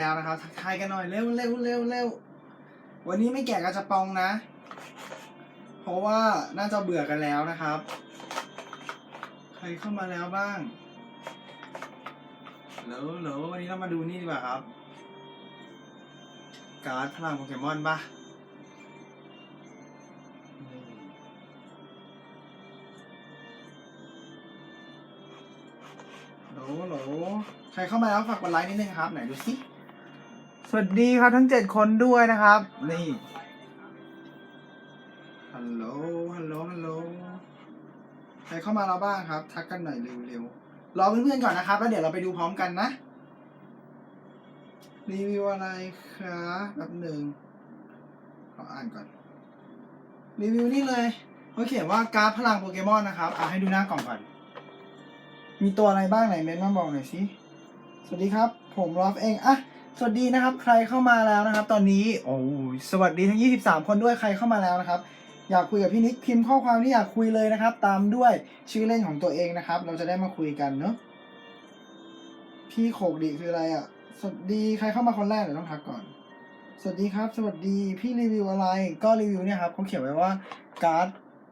แล้วนะครับทักทายกันหน่อยเร็วเร็วเร็วเร็ววันนี้ไม่แกะกระจะปองนะ เพราะว่าน่าจะเบื่อกันแล้วนะครับ ใครเข้ามาแล้วบ้างเหลวเหลววันนี้เรามาดูนี่ดีกว่าครับ การ์ดพลังโปเกมอนปะโหลโหลใครเข้ามาแล้วฝากกดไลค์นิดนึงครับ ไหนดูสิ สวัสดีครับทั้งเจ็ดคนด้วยนะครับ นี่ ฮัลโหล ฮัลโหล ฮัลโหล ใครเข้ามาแล้วบ้างครับ ทักกันหน่อยเร็วๆ รอเพื่อนๆก่อนนะครับ แล้วเดี๋ยวเราไปดูพร้อมกันนะ รีวิวอะไรคะแบบหนึ่งขออ่านก่อน รีวิวนี่เลยเขาเขียนว่าการ์ดพลังโปเกมอนนะครับอะให้ดูหน้ากล่องก่อน มีตัวอะไรบ้างไหนเม้นมาบอกหน่อยสิ สวัสดีครับ ผมรอฟเอง อะ สวัสดีนะครับ ใครเข้ามาแล้วนะครับ ตอนนี้โอ้สวัสดีทั้ง 23 คนด้วยใครเข้ามาแล้วนะครับ อยากคุยกับพี่นิกพิมพ์ข้อความที่อยากคุยเลยนะครับ ตามด้วยชื่อเล่นของตัวเองนะครับ เราจะได้มาคุยกันเนอะพี่โขกดีคืออะไรอะ สวัสดีใครเข้ามาคนแรกเดี๋ยวต้องทักก่อน สวัสดีครับ สวัสดีพี่รีวิวอะไรก็รีวิวเนี่ยครับเขาเขียนไว้ว่าการ์ด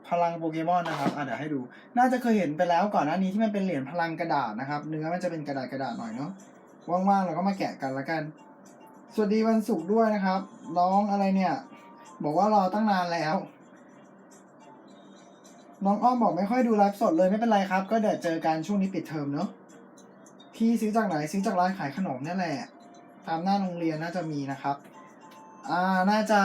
พลังโปเกมอนนะครับอะเดี๋ยวให้ดู น่าจะเคยเห็นไปแล้วก่อนหน้านี้ที่มันเป็นเหรียญพลังกระดาษนะครับ เนื้อมันจะเป็นกระดาษกระดาษหน่อยเนาะ ว่างๆเราก็มาแกะกันละกัน สวัสดีวันศุกร์ด้วยนะครับ น้องอะไรเนี่ย บอกว่ารอตั้งนานแล้ว น้องอ้อมบอกไม่ค่อยดูไลฟ์สดเลยไม่เป็นไรครับ ก็เดี๋ยวเจอกันช่วงนี้ปิดเทอมเนาะพี่ซื้อจากไหนซื้อจากร้านขายขนมนี่แหละ ตามหน้าโรงเรียนน่าจะมีนะครับ อ่าน่าจะ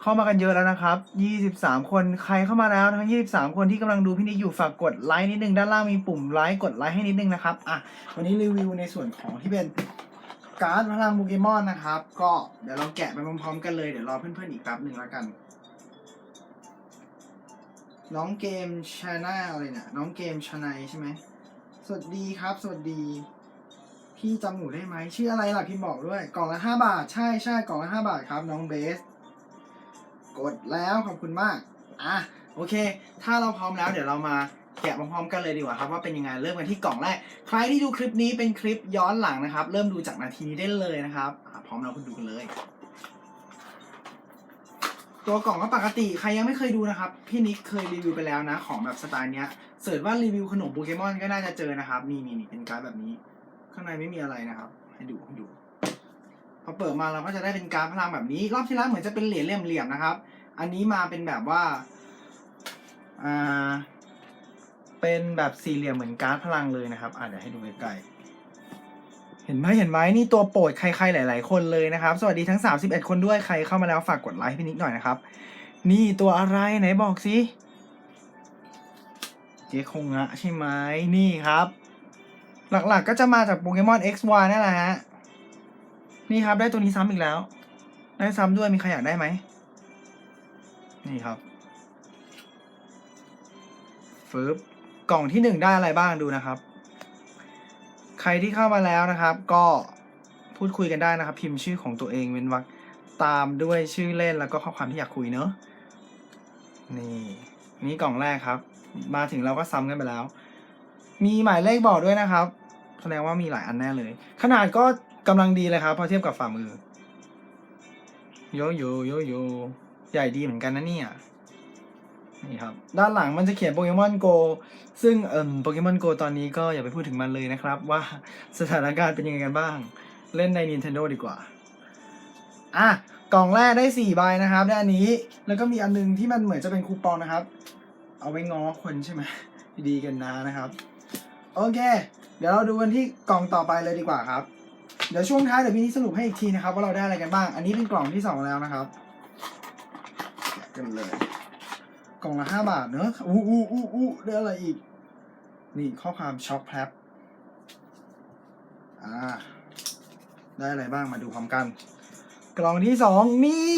เข้ามากันเยอะแล้วนะครับ 23 คนใครเข้ามาแล้วทั้ง 23 คนที่กำลังดูพี่นิกอยู่ฝากกดไลค์นิดนึงด้านล่างมีปุ่มไลค์กดไลค์ให้นิดนึงนะครับอะวันนี้รีวิวในส่วนของที่เป็นการ์ดพลังโปเกมอนนะครับ ก็เดี๋ยวเราแกะไปพร้อมๆกันเลยเดี๋ยวรอเพื่อนๆอีกแป๊บหนึ่งแล้วกัน น้องเกมชาแนลอะไรเนี่ยน้องเกมชานายใช่ไหมสวัสดีครับ สวัสดีพี่จำหนูได้ไหมชื่ออะไรล่ะพี่บอกด้วย กล่องละห้าบาท ใช่ใช่กล่องละห้าบาทครับ น้องเบส กดแล้วขอบคุณมาก อะโอเค ถ้าเราพร้อมแล้วเดี๋ยวเรามาแกะพร้อมๆกันเลยดีกว่าครับว่าเป็นยังไงเริ่มกันที่กล่องแรก ใครที่ดูคลิปนี้เป็นคลิปย้อนหลังนะครับ เริ่มดูจากนาทีนี้ได้เลยนะครับอะพร้อมแล้วคุณดูกันเลย ตัวกล่องก็ปกติใครยังไม่เคยดูนะครับ พี่นิกเคยรีวิวไปแล้วนะ ของแบบสไตล์เนี้ยเสิร์ชว่ารีวิวขนมโปเกมอนก็น่าจะเจอนะครับนี่นี่นี่เป็นการ์ดแบบนี้ ข้างในไม่มีอะไรนะครับ ให้ดูให้ดู อเปิดมาเราก็จะได้เป็นการ์ดพลังแบบนี้ รอบที่แล้วเหมือนจะเป็นเหรียญเหลี่ยมๆนะครับ อันนี้มาเป็นแบบว่าอ่าเป็นแบบสี่เหลี่ยมเหมือนการ์ดพลังเลยนะครับอะเดี๋ยวให้ดูใกล้ๆเห็นไหมเห็นไหมนี่ตัวโปรดใครๆหลาย ๆ คนเลยนะครับ สวัสดีทั้ง 31 คนด้วยใครเข้ามาแล้วฝากกดไลค์ให้พี่นิกหน่อยนะครับ นี่ตัวอะไรไหนบอกสิเจคงอะใช่ไหมนี่ครับ หลักๆก็จะมาจากโปเกมอน XY นั่นแหละฮะ นี่ครับได้ตัวนี้ซ้ำอีกแล้ว ได้ซ้ำด้วยมีใครอยากได้ไหม นี่ครับฟึบกล่องที่หนึ่งได้อะไรบ้างดูนะครับ ใครที่เข้ามาแล้วนะครับ ก็พูดคุยกันได้นะครับ พิมพ์ชื่อของตัวเองเว้นวรรคตามด้วยชื่อเล่นแล้วก็ข้อความที่อยากคุยเนอะนี่นี่กล่องแรกครับ มาถึงเราก็ซ้ำกันไปแล้ว มีหมายเลขบอกด้วยนะครับ แสดงว่ามีหลายอันแน่เลย ขนาดก็ กำลังดีเลยครับพอเทียบกับฝ่ามือโยโยโยโยใหญ่ดีเหมือนกันนะเนี่ยนี่ครับด้านหลังมันจะเขียนโปเกมอนโกซึ่งเอ่มโปเกมอนโกตอนนี้ก็อย่าไปพูดถึงมันเลยนะครับ ว่าสถานการณ์เป็นยังไงกันบ้าง เล่นใน Nintendo ดีกว่า อะ กล่องแรกได้สี่ใบนะครับได้อันนี้แล้วก็มีอันนึงที่มันเหมือนจะเป็นคูปองนะครับ เอาไว้ง้อคนใช่ไหมดีกันนะนะครับ โอเค เดี๋ยวเราดูกันที่กล่องต่อไปเลยดีกว่าครับ เดี๋ยวช่วงท้ายเดี๋ยวพี่นิดสรุปให้อีกทีนะครับว่าเราได้อะไรกันบ้าง อันนี้เป็นกล่องที่สองแล้วนะครับกะกันเลย กล่องละห้าบาทเนอะอู้อู้อู้อู้ได้อะไรอีก นี่ข้อความช็อกแพลบอ่า ได้อะไรบ้างมาดูพร้อมกัน กล่องที่สองนี่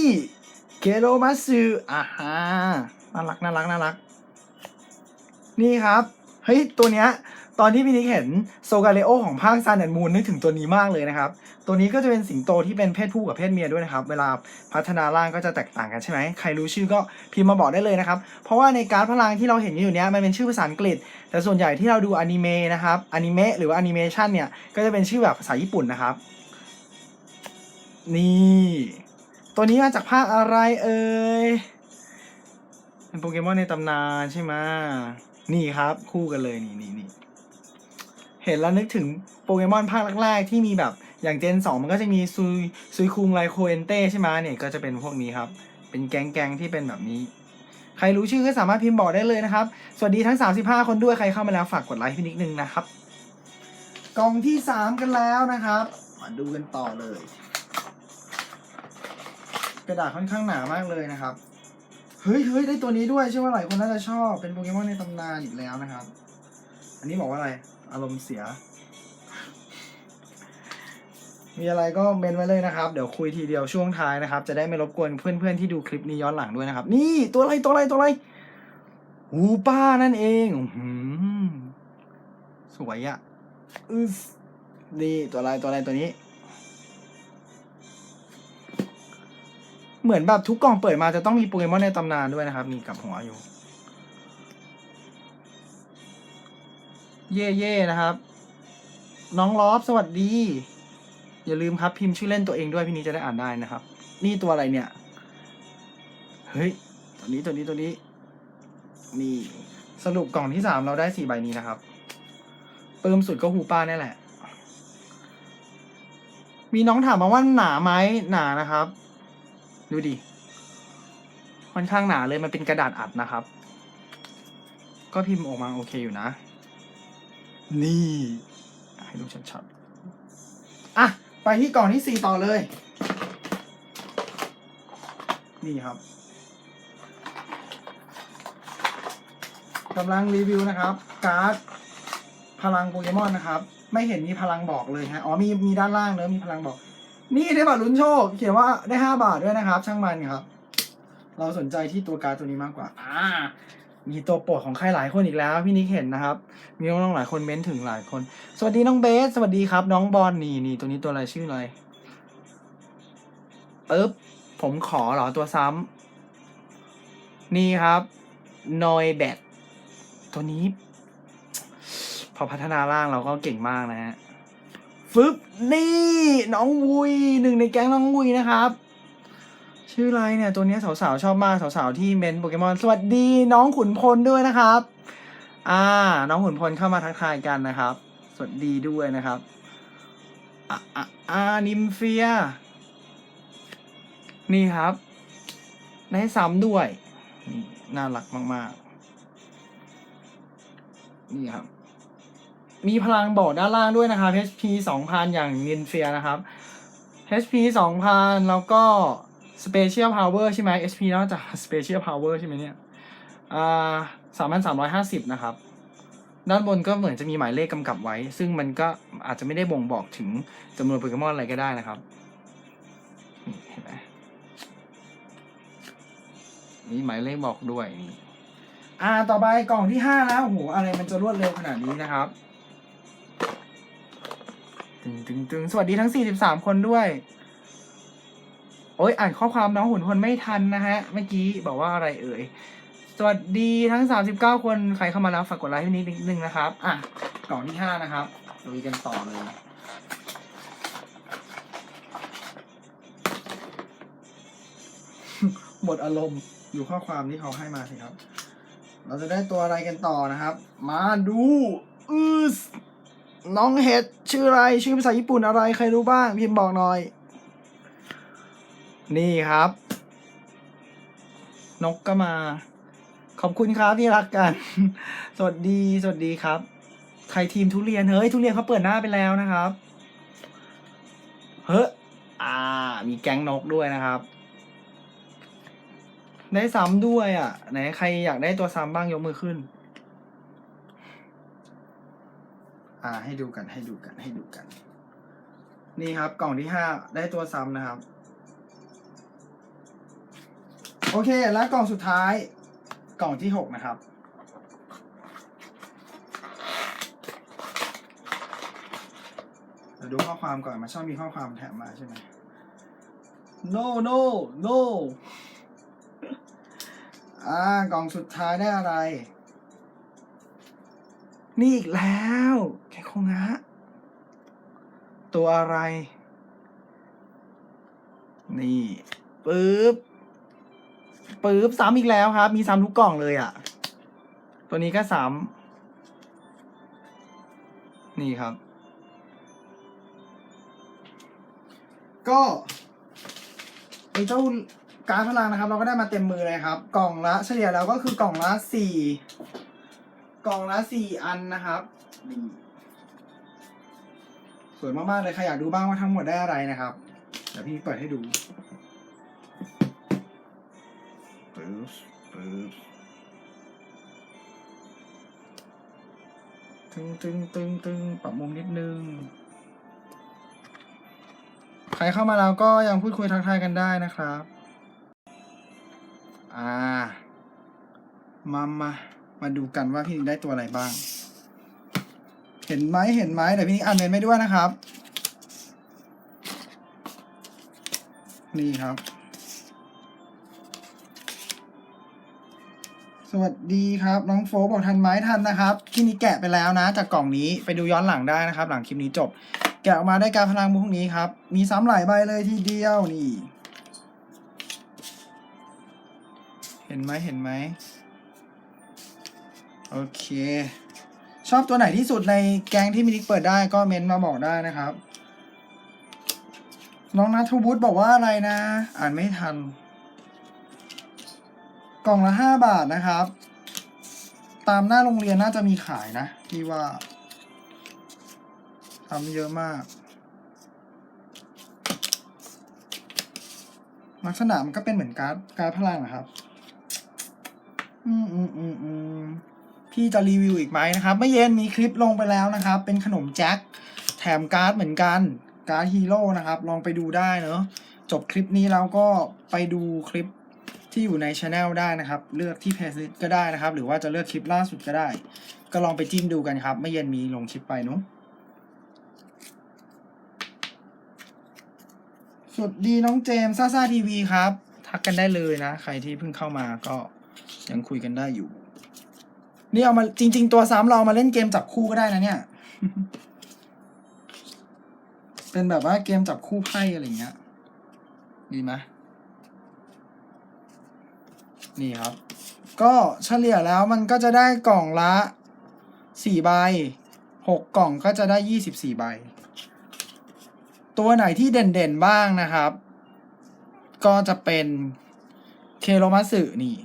เกโรมัสึอ่าฮะน่ารักน่ารักน่ารัก นี่ครับ เฮ้ย ตัวเนี้ย ตอนที่พี่นิกเห็นโซกาเลโอของภาคซันแอนมูนนึกถึงตัวนี้มากเลยนะครับ ตัวนี้ก็จะเป็นสิงโตที่เป็นเพศผู้กับเพศเมียด้วยนะครับ เวลาพัฒนาร่างก็จะแตกต่างกันใช่ไหมใครรู้ชื่อก็พิมพ์มาบอกได้เลยนะครับ เพราะว่าในการพลังที่เราเห็นอยู่เนี้ยมันเป็นชื่อภาษาอังกฤษ แต่ส่วนใหญ่ที่เราดูอนิเมะนะครับอนิเมะหรือว่าแอนิเมชันเนี่ยก็จะเป็นชื่อแบบภาษาญี่ปุ่นนะครับ นี่ตัวนี้มาจากภาคอะไรเอ่ยเป็นโปเกมอนในตำนานใช่ไหมนี่ครับ คู่กันเลยนี่นี่นี่ เห็นแล้วนึกถึงโปเกมอนภาคแรกๆที่มีแบบอย่างเจนสองมันก็จะมีซุยซุยคุงไลโคเอนเต้ใช่ไหมเนี่ยก็จะเป็นพวกนี้ครับ เป็นแก๊งๆที่เป็นแบบนี้ ใครรู้ชื่อก็สามารถพิมพ์บอกได้เลยนะครับ สวัสดีทั้ง 35 คนด้วยใครเข้ามาแล้วฝากกดไลค์พี่นิดนึงนะครับ กล่องที่ 3 กันแล้วนะครับ มาดูกันต่อเลย กระดาษค่อนข้างหนามากเลยนะครับเฮ้ยเฮ้ยได้ตัวนี้ด้วยเชื่อว่าหลายคนน่าจะชอบเป็นโปเกมอนในตำนานอีกแล้วนะครับ อันนี้บอกว่าอะไร อารมณ์เสีย มีอะไรก็เมนไว้เลยนะครับ เดี๋ยวคุยทีเดียวช่วงท้ายนะครับ จะได้ไม่รบกวนเพื่อนๆที่ดูคลิปนี้ย้อนหลังด้วยนะครับ นี่ตัวอะไรตัวอะไรตัวอะไรหูป้านั่นเองหือสวยอะอึสนี่ตัวอะไรตัวอะไรตัวนี้ เหมือนแบบทุกกล่องเปิดมาจะต้องมีโปเกมอนในตำนานด้วยนะครับ มีกับหัวอยู่ เย่เย่นะครับ น้องลอฟสวัสดี อย่าลืมครับพิมพ์ชื่อเล่นตัวเองด้วยพี่นี้จะได้อ่านได้นะครับ นี่ตัวอะไรเนี่ย เฮ้ย ตัวนี้ตัวนี้ตัวนี้ นี่สรุปกล่องที่สามเราได้สี่ใบนี้นะครับเติมสุดก็ฮูป้าเนี่ยแหละ มีน้องถามมาว่าหนาไหมหนานะครับ ดูดิค่อนข้างหนาเลยมันเป็นกระดาษอัดนะครับ ก็พิมพ์ออกมาโอเคอยู่นะ นี่ ให้ดูชัดๆอะ ไปที่กล่องที่สี่ต่อเลย นี่ครับกำลังรีวิวนะครับ การ์ดพลังโปเกมอนนะครับ ไม่เห็นมีพลังบอกเลยฮะ อ๋อมีมีด้านล่างเนอะมีพลังบอก นี่ได้บัตรลุ้นโชค เขียนว่าได้ห้าบาทด้วยนะครับ ช่างมันครับ เราสนใจที่ตัวการ์ดตัวนี้มากกว่า อ่า มีตัวโปรดของใครหลายคนอีกแล้ว พี่นิกเห็นนะครับ มีน้องๆหลายคนเม้นถึงหลายคน สวัสดีน้องเบส สวัสดีครับ น้องบอลนี่นี่ตัวนี้ตัวอะไรชื่ออะไรปึ๊บผมขอเหรอตัวซ้ำนี่ครับนอยแบทตัวนี้ พอพัฒนาร่างเราก็เก่งมากนะฮะฟึบนี่ น้องวุยหนึ่งในแก๊งน้องวุยนะครับ ชื่ออะไรเนี่ยตัวนี้สาวๆชอบมากสาวๆที่เมนโปเกมอนสวัสดีน้องขุนพลด้วยนะครับ อ่า น้องขุนพลเข้ามาทักทายกันนะครับ สวัสดีด้วยนะครับอ่าอ่าอานิมเฟีย นี่ครับได้ซ้ำด้วยนี่น่ารักมากๆ นี่ครับ มีพลังบอกด้านล่างด้วยนะครับ HP 2,000 อย่างนินเฟียนะครับ HP 2,000 แล้วก็ Special Power ใช่ไหม HP นอกจาก Special Power ใช่ไหมเนี่ยอ่าสามพันสามร้อยห้าสิบนะครับ ด้านบนก็เหมือนจะมีหมายเลขกำกับไว้ ซึ่งมันก็อาจจะไม่ได้บ่งบอกถึงจำนวนโปเกมอนอะไรก็ได้นะครับนี่เห็นไหมมีหมายเลขบอกด้วยนี่อ่าต่อไปกล่องที่ห้าแล้วโอ้โหอะไรมันจะรวดเร็วขนาดนี้นะครับตึงตึงตึงสวัสดีทั้งสี่สิบสามคนด้วย โอ้ยอ่านข้อความน้องหุ่นคนไม่ทันนะฮะ เมื่อกี้บอกว่าอะไรเอ่ย สวัสดีทั้งสามสิบเก้าคนใครเข้ามาแล้วฝากกดไลค์ให้นิดนึงนะครับ อะกล่องที่ห้านะครับลุยกันต่อเลย หมดอารมณ์อยู่ข้อความที่เขาให้มาสิครับ เราจะได้ตัวอะไรกันต่อนะครับ มาดูอืสน้องเห็ดชื่ออะไร ชื่อภาษาญี่ปุ่นอะไร ใครรู้บ้าง พิมพ์บอกหน่อย นี่ครับ นกก็มา ขอบคุณครับที่รักกัน สวัสดี สวัสดีครับ ใครทีมทุเรียน เฮ้ย ทุเรียนเขาเปิดหน้าไปแล้วนะครับ เฮ้ยอ่า มีแก๊งนกด้วยนะครับ ได้ซ้ำด้วยอะ ไหนใครอยากได้ตัวซ้ำบ้างยกมือขึ้น อ่า ให้ดูกัน ให้ดูกัน ให้ดูกัน นี่ครับ กล่องที่ห้าได้ตัวซ้ำนะครับ โอเค แล้วกล่องสุดท้าย กล่องที่หกนะครับ เดี๋ยวดูข้อความก่อนมันชอบมีข้อความแถมมาใช่ไหม no no no อ่ากล่องสุดท้ายได้อะไร นี่อีกแล้วแคโคงะตัวอะไร นี่ปึ๊บ ปึ๊บซ้ำอีกแล้วครับ มีซ้ำทุกกล่องเลยอะ่ะ ตัวนี้ก็ซ้ำนี่ครับ ก็ไอเจ้าการพลังนะครับ เราก็ได้มาเต็มมือเลยครับ กล่องละเฉลี่ยแล้วก็คือกล่องละสี่กล่องละสี่อันนะครับสวยมากๆเลยใครอยากดูบ้างว่าทั้งหมดได้อะไรนะครับ เดี๋ยวพี่เปิดให้ดู ปึ๊บปึ๊บตึงตึงตึงตึงปรับมุมนิดนึง ใครเข้ามาแล้วก็ยังพูดคุยทักทายกันได้นะครับ อ่า มามามาดูกันว่าพี่นิกได้ตัวอะไรบ้าง เห็นไหมเห็นไหมเดี๋ยวพี่นิกอ่านเมนไม่ด้วยนะครับ นี่ครับ สวัสดีครับ น้องโฟบอกทันไหมทันนะครับพี่นิกแกะไปแล้วนะ จากกล่องนี้ไปดูย้อนหลังได้นะครับ หลังคลิปนี้จบ แกะออกมาได้การพลังพวกนี้ครับ มีซ้ำหลายใบเลยทีเดียวนี่ เห็นไหมเห็นไหมโอเค ชอบตัวไหนที่สุดในแกงที่มินิกเปิดได้ก็เมนต์มาบอกได้นะครับ น้องนัทวุฒิบอกว่าอะไรนะ อ่านไม่ทัน กล่องละห้าบาทนะครับ ตามหน้าโรงเรียนน่าจะมีขายนะพี่ว่าทำเยอะมาก ลักษณะมันก็เป็นเหมือนการ์ดการ์ดพลังอะครับ อืมอืมอืมอืมพี่จะรีวิวอีกไหมนะครับเมื่อเย็นมีคลิปลงไปแล้วนะครับ เป็นขนมแจ็คแถมการ์ดเหมือนกัน การ์ดฮีโร่นะครับ ลองไปดูได้เนอะจบคลิปนี้แล้วก็ไปดูคลิป ที่อยู่ในช anel ได้นะครับ เลือกที่เพจก็ได้นะครับ หรือว่าจะเลือกคลิปล่าสุดก็ได้ ก็ลองไปจิ้มดูกันครับเมื่อเย็นมีลงคลิปไปเนอะสวัสดีน้องเจมส์ซ่าซ่าทีวีครับ ทักกันได้เลยนะ ใครที่เพิ่งเข้ามาก็ยังคุยกันได้อยู่ นี่เอามาจริง ๆ ตัวซ้ำเรามาเล่นเกมจับคู่ก็ได้นะเนี่ย เป็นแบบว่าเกมจับคู่ไพ่อะไรเงี้ย ดีไหม นี่ครับ ก็เฉลี่ยแล้วมันก็จะได้กล่องละสี่ใบหกกล่องก็จะได้ยี่สิบสี่ใบ ตัวไหนที่เด่นๆบ้างนะครับ ก็จะเป็นเคโรมัสึนี่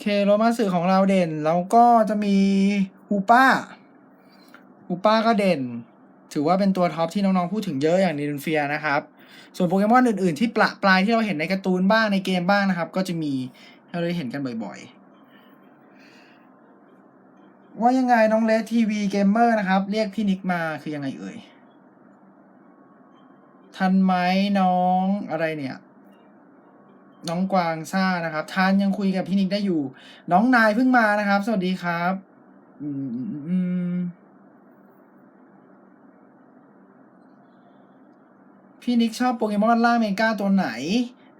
เคโรมาสึของเราเด่น แล้วก็จะมีฮูป้าฮูป้าก็เด่น ถือว่าเป็นตัวท็อปที่น้องๆพูดถึงเยอะอย่างนินเฟียนะครับ ส่วนโปเกมอนอื่นๆ ที่ปละปลายที่เราเห็นในการ์ตูนบ้างในเกมบ้างนะครับ ก็จะมีให้เราได้เห็นกันบ่อยๆ ว่ายังไงน้องเลสทีวีเกมเมอร์นะครับ เรียกพี่นิกมาคือยังไงเอ่ย ทันไหมน้องอะไรเนี่ย น้องกวางซ่านะครับทานยังคุยกับพี่นิกได้อยู่ น้องนายเพิ่งมานะครับ สวัสดีครับ อืม พี่นิกชอบโปเกมอนล่าเมกาตัวไหน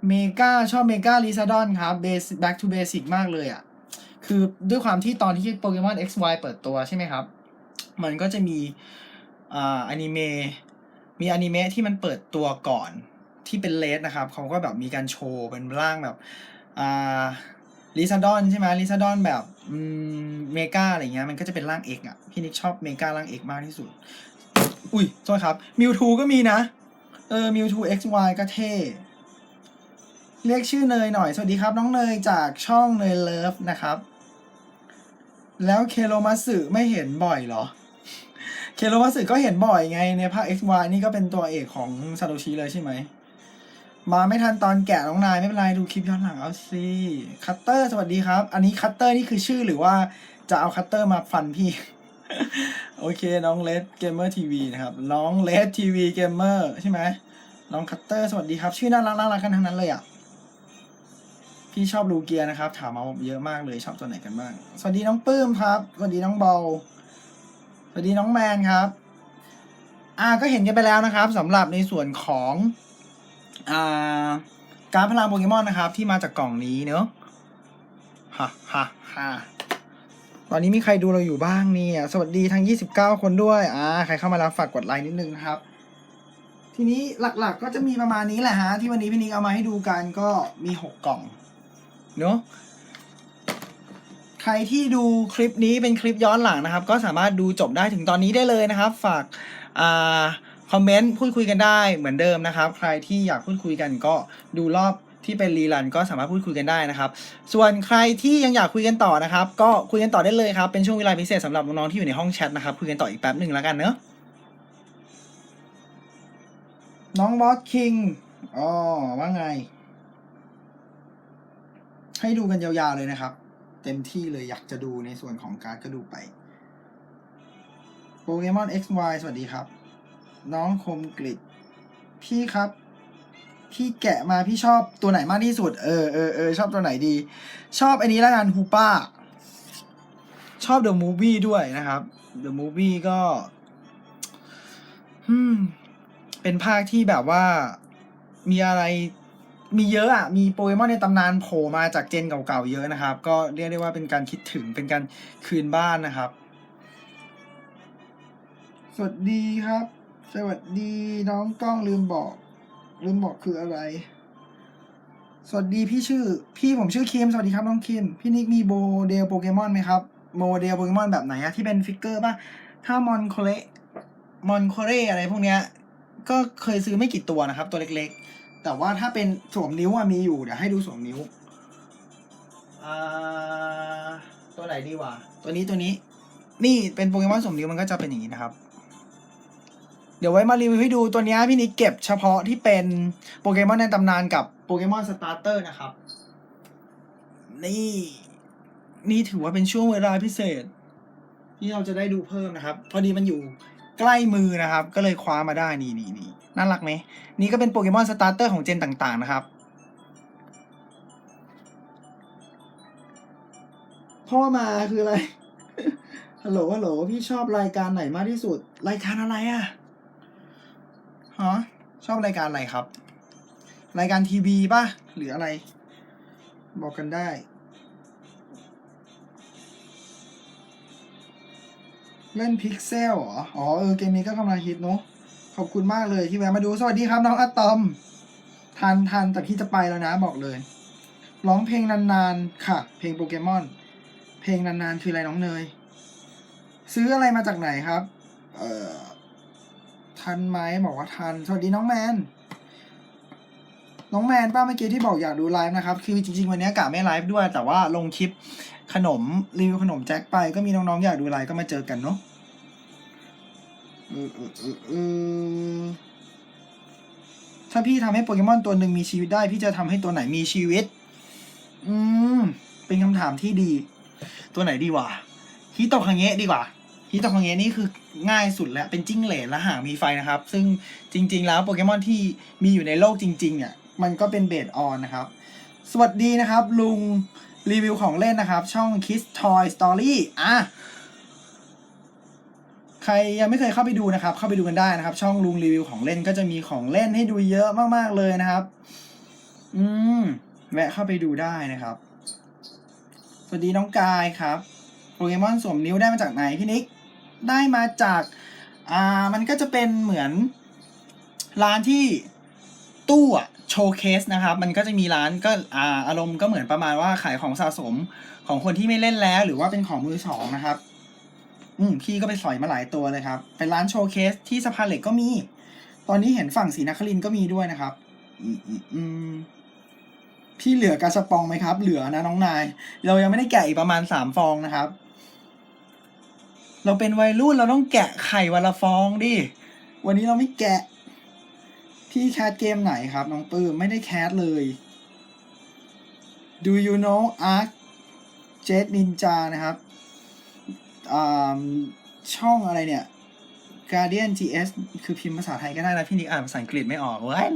เมกาชอบเมกาลิซาดอนครับเบส back to basic มากเลยอะ่ะ คือด้วยความที่ตอนที่โปเกมอน XY เปิดตัวใช่ไหมครับ มันก็จะมีอ่าอนิเมะมีอนิเมะที่มันเปิดตัวก่อนที่เป็นเลสนะครับเขาก็แบบมีการโชว์เป็นร่างแบบอ่าลิซาดอนใช่ไหมลิซาดอนแบบอืมเมกาอะไรเงี้ยมันก็จะเป็นร่างเอกอะพี่นิกชอบเมการ่างเอกมากที่สุด อุ้ยโทษครับมิวทูก็มีนะ เออมิวทู XY ก็เท่ เรียกชื่อเนยหน่อย สวัสดีครับ น้องเนยจากช่องเนยเลิฟนะครับ แล้วเคโรมาสึไม่เห็นบ่อยเหรอ เคโรมาสึก็เห็นบ่อยไงในภาค XY นี่ก็เป็นตัวเอกของซาโตชิเลยใช่ไหม มาไม่ทันตอนแกะน้องนายไม่เป็นไร ดูคลิปย้อนหลังเอาสิคัตเตอร์สวัสดีครับ อันนี้คัตเตอร์นี่คือชื่อหรือว่าจะเอาคัตเตอร์มาฟันพี่ โอเคน้องเลดเกมเมอร์ทีวีนะครับ น้องเลดทีวีเกมเมอร์ใช่ไหมน้องคัตเตอร์สวัสดีครับ ชื่อน่ารักน่ารักกันทั้งนั้นเลยอะพี่ชอบลูเกียนะครับ ถามมาเยอะมากเลยชอบตัวไหนกันบ้าง สวัสดีน้องปื้มครับ สวัสดีน้องเบาสวัสดีน้องแมนครับ อ่าก็เห็นกันไปแล้วนะครับสำหรับในส่วนของอ่าการพลังโปเกมอนนะครับ ที่มาจากกล่องนี้เนอะฮ่าฮ่าฮ่า ตอนนี้มีใครดูเราอยู่บ้างเนี่ย สวัสดีทั้ง 29 คนด้วย อ่า ใครเข้ามาแล้วฝากกดไลค์นิดนึงนะครับ ทีนี้หลักๆก็จะมีประมาณนี้แหละฮะ ที่วันนี้พี่นิกเอามาให้ดูกันก็มีหกกล่อง เนอะใครที่ดูคลิปนี้เป็นคลิปย้อนหลังนะครับ ก็สามารถดูจบได้ถึงตอนนี้ได้เลยนะครับ ฝาก อ่า คอมเมนต์พูดคุยกันได้เหมือนเดิมนะครับ ใครที่อยากพูดคุยกันก็ดูรอบ ที่เป็นรีลันก็สามารถพูดคุยกันได้นะครับ ส่วนใครที่ยังอยากคุยกันต่อนะครับ ก็คุยกันต่อได้เลยครับ เป็นช่วงเวลาพิเศษสำหรับน้องๆที่อยู่ในห้องแชทนะครับ คุยกันต่ออีกแป๊บหนึ่งแล้วกันเนอะน้องบอสคิงอ๋อว่าไง ให้ดูกันยาวๆเลยนะครับ เต็มที่เลยอยากจะดูในส่วนของการ์ดก็ดูไปโปเกมอน XY สวัสดีครับ น้องคมกริดพี่ครับ พี่แกะมาพี่ชอบตัวไหนมากที่สุด เออเออเออชอบตัวไหนดี ชอบอันนี้ล้วกันฮูป้า ชอบ The Movie ด้วยนะครับ The Movie ก็อืมเป็นภาคที่แบบว่ามีอะไรมีเยอะอะ มีโปเกมอนในตำนานโผล่มาจากเจนเก่าๆเยอะนะครับ ก็เรียกได้ว่าเป็นการคิดถึงเป็นการคืนบ้านนะครับ สวัสดีครับ สวัสดีน้องกล้องลืมบอก ลืมบอกคืออะไร สวัสดีพี่ชื่อ พี่ผมชื่อคิม สวัสดีครับน้องคิม พี่นิกมีโมเดลโปเกมอนไหมครับ โมเดลโปเกมอนแบบไหนอะที่เป็นฟิกเกอร์ป่ะ ถ้ามอนโคเรมอนโคเรอะไรพวกเนี้ย ก็เคยซื้อไม่กี่ตัวนะครับ ตัวเล็กๆ แต่ว่าถ้าเป็นสวมนิ้วอะมีอยู่ เดี๋ยวให้ดูสวมนิ้วอ่าตัวไหนดีวะ ตัวนี้ตัวนี้ นี่เป็นโปเกมอนสวมนิ้วมันก็จะเป็นอย่างนี้นะครับ เดี๋ยวไว้มารีวิวให้ดูตัวนี้พี่นิกเก็บเฉพาะที่เป็นโปเกมอนในตำนานกับโปเกมอนสตาร์เตอร์นะครับ นี่ นี่ถือว่าเป็นช่วงเวลาพิเศษ ที่เราจะได้ดูเพิ่มนะครับ พอดีมันอยู่ใกล้มือนะครับ ก็เลยคว้ามาได้นี่นี่นี่น่ารักไหมนี่ก็เป็นโปเกมอนสตาร์เตอร์ของเจนต่างๆนะครับ พ่อมาคืออะไร ฮัลโหลฮัลโหลพี่ชอบรายการไหนมากที่สุด รายการอะไรอะ ฮะชอบรายการอะไรครับ รายการทีวีป่ะ หรืออะไร บอกกันได้ เล่นพิกเซลเหรอ อ๋อ เออ เกมนี้ก็กำลังฮิตเนอะขอบคุณมากเลยที่แวะมาดู สวัสดีครับน้องอะตอมทันทันแต่พี่จะไปแล้วนะบอกเลย ร้องเพลงนานๆ ค่ะ เพลงโปเกมอน เพลงนานๆ คืออะไรน้องเนย ซื้ออะไรมาจากไหนครับ เอ่อ ทันไหมบอกว่าทัน สวัสดีน้องแมน น้องแมนป้าเมื่อกี้ที่บอกอยากดูไลฟ์นะครับ คือจริงๆวันนี้กะไม่ไลฟ์ด้วย แต่ว่าลงคลิปขนมรีวิวขนมแจ็คไปก็มีน้องๆอยากดูไลฟ์ก็มาเจอกันเนาะเออเออเออถ้าพี่ทำให้โปเกมอนตัวหนึ่งมีชีวิตได้ พี่จะทำให้ตัวไหนมีชีวิต อืม เป็นคำถามที่ดี ตัวไหนดีวะฮิโตคังเงะดีกว่า ฮิโตคังเงะนี่คือง่ายสุดแล้วเป็นจิ้งเหลนและหางมีไฟนะครับ ซึ่งจริง ๆ แล้วโปเกมอนที่มีอยู่ในโลกจริงๆเนี่ยมันก็เป็นเบสออนนะครับ สวัสดีนะครับ ลุงรีวิวของเล่นนะครับ ช่อง Kiss Toy Story อะใครยังไม่เคยเข้าไปดูนะครับ เข้าไปดูกันได้นะครับ ช่องลุงรีวิวของเล่นก็จะมีของเล่นให้ดูเยอะมากๆเลยนะครับ อืมแวะเข้าไปดูได้นะครับ สวัสดีน้องกายครับโปเกมอนสวมนิ้วได้มาจากไหนพี่นิก ได้มาจากอ่ามันก็จะเป็นเหมือนร้านที่ตู้อะโชว์เคสนะครับ มันก็จะมีร้านก็อ่าอารมณ์ก็เหมือนประมาณว่าขายของสะสมของคนที่ไม่เล่นแล้ว หรือว่าเป็นของมือสองนะครับ อืมพี่ก็ไปสอยมาหลายตัวเลยครับ เป็นร้านโชว์เคสที่สะพานเหล็กก็มี ตอนนี้เห็นฝั่งศรีนครินก็มีด้วยนะครับ อืมพี่เหลือกาชาปองไหมครับ เหลือนะน้องนาย เรายังไม่ได้แกะอีกประมาณสามฟองนะครับ เราเป็นวัยรุ่นเราต้องแกะไข่วันละฟองดิ วันนี้เราไม่แกะพี่แคสเกมไหนครับ น้องปื้มไม่ได้แคสเลย Do you know Arc Jet Ninja นะครับอ่าช่องอะไรเนี่ย Guardian GS คือพิมพ์ภาษาไทยก็ได้นะพี่นิกอ่านภาษาอังกฤษไม่ออกเว้ย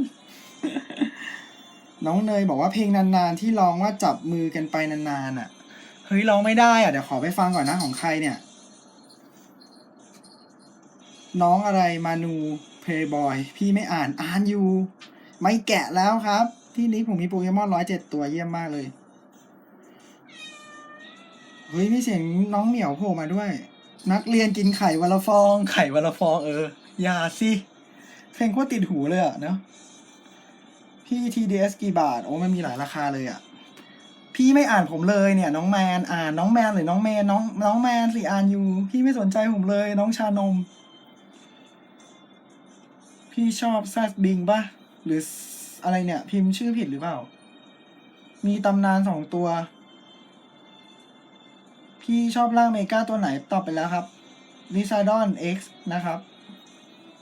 น้องเนยบอกว่าเพลงนานๆ ที่ร้องว่าจับมือกันไปนานๆอะ เฮ้ยร้องไม่ได้อะ เดี๋ยวขอไปฟังก่อนนะของใครเนี่ย น้องอะไรมานูเพย์บอยพี่ไม่อ่านอ่านอยู่ ไม่แกะแล้วครับ ที่นี้ผมมีโปเกมอนร้อยเจ็ดตัวเยี่ยมมากเลย เฮ้ย มีเสียงน้องเหมียวโผล่มาด้วย นักเรียนกินไข่วันละฟอง ไข่วันละฟองเออ อย่าสิเพลงโคตรติดหูเลยอะเนาะพี่ TDS กี่บาท โอ้มันมีหลายราคาเลยอะพี่ไม่อ่านผมเลยเนี่ยน้องแมนอ่านน้องแมนหรือน้องเมนน้องน้องแมนสิอ่านอยู่ พี่ไม่สนใจผมเลยน้องชานม พี่ชอบแซดบิงปะหรืออะไรเนี่ย พิมพ์ชื่อผิดหรือเปล่า มีตำนานสองตัว พี่ชอบร่างเมกาตัวไหนตอบไปแล้วครับลิซาดอน X นะครับ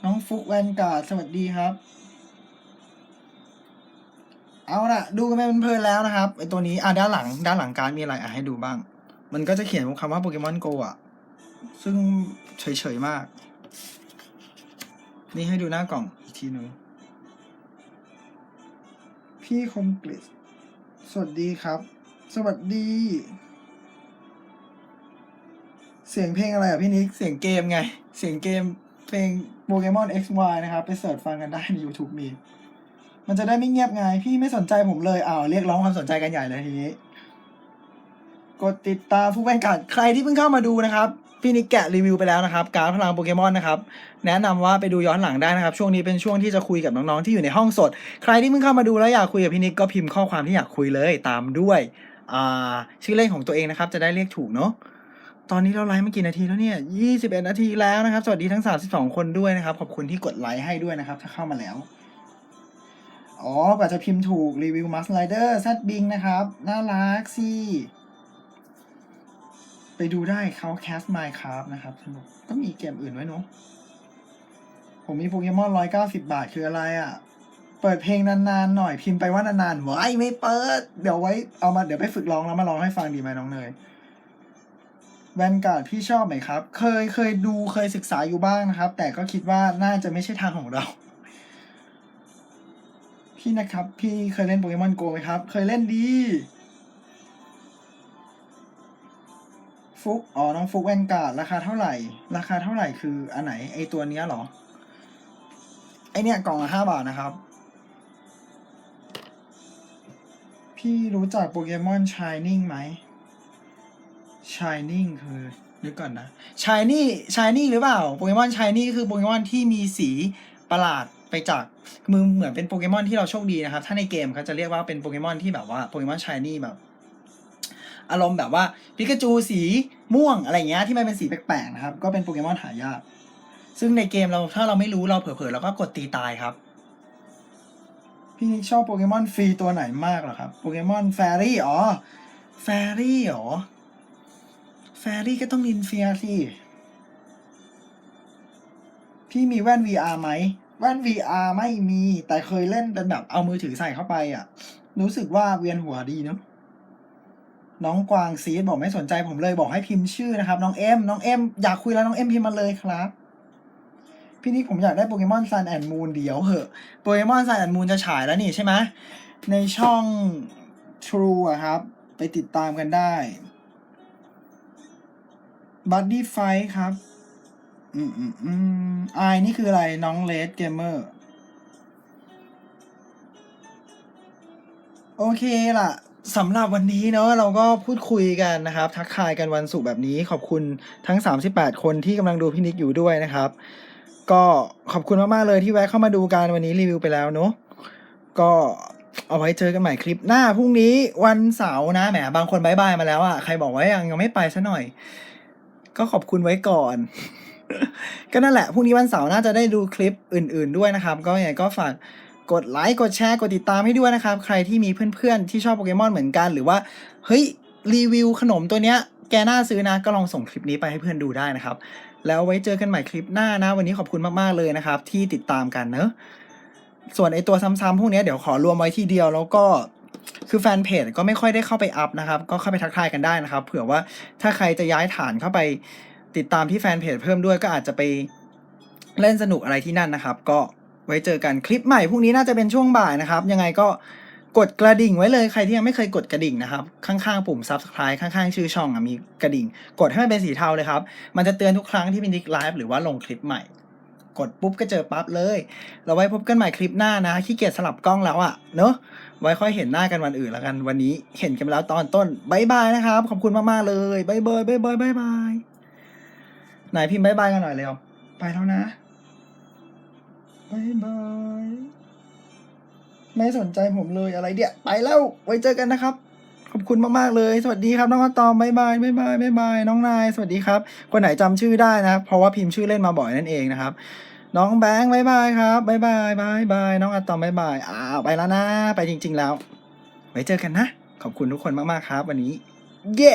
น้องฟุกแวนการ์ดสวัสดีครับ เอาละดูกันไปเพลินแล้วนะครับไอตัวนี้อะด้านหลัง ด้านหลังการมีอะไรอะให้ดูบ้าง มันก็จะเขียนคำว่าโปเกมอนโกอะ ซึ่งเฉยๆมาก นี่ให้ดูหน้ากล่องอีกทีหนึ่งพี่คมกลิสสวัสดีครับ สวัสดี เสียงเพลงอะไรอะพี่นิก เสียงเกมไง เสียงเกมเพลงโปเกมอน XY นะครับ ไปเสิร์ชฟังกันได้ใน YouTube มี มันจะได้ไม่เงียบไง พี่ไม่สนใจผมเลยอ้าวเรียกร้องความสนใจกันใหญ่เลยทีนี้ กดติดตามผู้แข่งขันใครที่เพิ่งเข้ามาดูนะครับ พี่นิกแกะรีวิวไปแล้วนะครับการดพลังโปเกมอนนะครับแนะนำว่าไปดูย้อนหลังได้นะครับ ช่วงนี้เป็นช่วงที่จะคุยกับน้องๆที่อยู่ในห้องสด ใครที่เพิ่งเข้ามาดูแล้วอยากคุยกับพี่นิกก็พิมพ์ข้อความที่อยากคุยเลยตามด้วยชื่อเล่นของตัวเองนะครับ จะได้เรียกถูกเนาะตอนนี้เราไลฟ์มากี่นาทีแล้วเนี่ย 21 นาทีแล้วนะครับ สวัสดีทั้ง 32 คนด้วยนะครับ ขอบคุณที่กดไลค์ให้ด้วยนะครับ ถ้าเข้ามาแล้ว อ๋อกว่าจะพิมพ์ถูกรีวิวมัสไลเดอร์แซดบิงนะครับ น่ารักสิ ไปดูได้เขาแคส Minecraft นะครับสนุกก็มีเกมอื่นไว้เนอะผมมีโปเกมอน190บาทคืออะไรอะ่ะ เปิดเพลงนานๆหน่อยพิมพ์ไปว่านานๆไว้ไม่เปิด เดี๋ยวไว้เอามาเดี๋ยวไปฝึกร้องแล้วมาร้องให้ฟังดีไหมน้องเนยแวนการ์ดพี่ชอบไหมครับ เคยเคยดูเคยศึกษาอยู่บ้างนะครับ แต่ก็คิดว่าน่าจะไม่ใช่ทางของเรา พี่นะครับ พี่เคยเล่นโปเกมอนโกไหมครับ เคยเล่นดี ฟุกอ๋อ น้องฟุกแวนการ์ดราคาเท่าไหร่ ราคาเท่าไหร่คืออันไหน ไอตัวเนี้ยหรอ ไอเนี้ยกล่องละห้าบาทนะครับ พี่รู้จักโปเกมอนชายนิ่งไหม Shining คือนึกก่อนนะ Shiny Shiny หรือเปล่าโปเกมอน Shiny คือโปเกมอนที่มีสีประหลาดไปจากมือเหมือนเป็นโปเกมอนที่เราโชคดีนะครับ ถ้าในเกมเขาจะเรียกว่าเป็นโปเกมอนที่แบบว่าโปเกมอน Shiny แบบ อารมณ์แบบว่าปิกาจูสีม่วงอะไรเงี้ยที่มันเป็นสีแปลกๆนะครับ ก็เป็นโปเกมอนหายาก ซึ่งในเกมเราถ้าเราไม่รู้เราเผลอๆเราก็กดตีตายครับ พี่นิกชอบโปเกมอนฟรีตัวไหนมากเหรอครับโปเกมอนแฟรี่อ๋อแฟรี่เหรอแฟรี่ก็ต้องลินเฟียสิพี่มีแว่น VR ไหมแว่น VR ไม่มี แต่เคยเล่นเป็นแบบเอามือถือใส่เข้าไปอะ รู้สึกว่าเวียนหัวดีเนาะ น้องกวางซีดบอกไม่สนใจผมเลยบอกให้พิมพ์ชื่อนะครับ น้องเอ็มน้องเอ็มอยากคุยแล้วน้องเอ็มพิมพ์มาเลยครับ พี่นิกผมอยากได้โปเกมอนซันแอนด์มูนเดี๋ยวเหอะโปเกมอนซันแอนด์มูนจะฉายแล้วนี่ใช่ไหมในช่อง True อะครับ ไปติดตามกันได้บัดดี้ไฟครับ อืมอืมอืมไอนี่คืออะไรน้องเลดเกมเมอร์โอเคล่ะ สำหรับวันนี้เนาะเราก็พูดคุยกันนะครับ ทักทายกันวันศุกร์แบบนี้ขอบคุณทั้ง 38 คนที่กำลังดูพี่นิกอยู่ด้วยนะครับ ก็ขอบคุณมากๆเลยที่แวะเข้ามาดูกันวันนี้รีวิวไปแล้วเนาะก็เอาไว้เจอกันใหม่คลิปหน้าพรุ่งนี้วันเสาร์นะแหมบางคนบายบายมาแล้วอะ่ะใครบอกว่ายังยังไม่ไปซะหน่อย ก็ขอบคุณไว้ก่อน ก็นั่นแหละพรุ่งนี้วันเสาร์น่าจะได้ดูคลิปอื่น ๆด้วยนะครับ ก็ยังไงก็ฝาก กดไลค์กดแชร์กดติดตามให้ด้วยนะครับ ใครที่มีเพื่อนๆที่ชอบโปเกมอนเหมือนกัน หรือว่าเฮ้ยรีวิวขนมตัวเนี้ยแกน่าซื้อนะก็ลองส่งคลิปนี้ไปให้เพื่อนดูได้นะครับ แล้วไว้เจอกันใหม่คลิปหน้านะ วันนี้ขอบคุณมากๆเลยนะครับ ที่ติดตามกันเนอะส่วนไอตัวซ้ำๆพวกนี้เดี๋ยวขอรวมไว้ที่เดียวแล้วก็คือแฟนเพจก็ไม่ค่อยได้เข้าไปอัพนะครับ ก็เข้าไปทักทายกันได้นะครับ เผื่อว่าถ้าใครจะย้ายฐานเข้าไปติดตามที่แฟนเพจเพิ่มด้วยก็อาจจะไปเล่นสนุกอะไรที่นั่นนะครับ ก็ ไว้เจอกันคลิปใหม่พรุ่งนี้น่าจะเป็นช่วงบ่ายนะครับ ยังไงก็กดกระดิ่งไว้เลยใครที่ยังไม่เคยกดกระดิ่งนะครับ ข้างๆปุ่ม subscribe ข้างๆ ชื่อช่องมีกระดิ่ง กดให้มันเป็นสีเทาเลยครับ มันจะเตือนทุกครั้งที่เป็นดิกไลฟ์หรือว่าลงคลิปใหม่ กดปุ๊บก็เจอปั๊บเลย เราไว้พบกันใหม่คลิปหน้านะขี้เกียจสลับกล้องแล้วอะเนอะไว้ค่อยเห็นหน้ากันวันอื่นแล้วกันวันนี้เห็นกันแล้วตอนต้นบายบายนะครับ ขอบคุณมากๆเลยบายบายบายบายบายบายไหนพิมพ์บายบายกันหน่อยเร็วไปแล้วนะ บายบายไม่สนใจผมเลยอะไรเดี๋ยไปแล้วไว้เจอกันนะครับ ขอบคุณมากๆเลย สวัสดีครับน้องอะตอมบายบายบายบายบายบายน้องนาย สวัสดีครับ คนไหนจำชื่อได้นะครับ เพราะว่าพิมพ์ชื่อเล่นมาบ่อยนั่นเองนะครับ น้องแบงค์บายบายครับบายบายบายบายน้องอะตอมบายบายอ้าวไปแล้วนะ ไปจริง ๆ แล้ว ไว้เจอกันนะ ขอบคุณทุกคนมากๆครับ วันนี้ เย้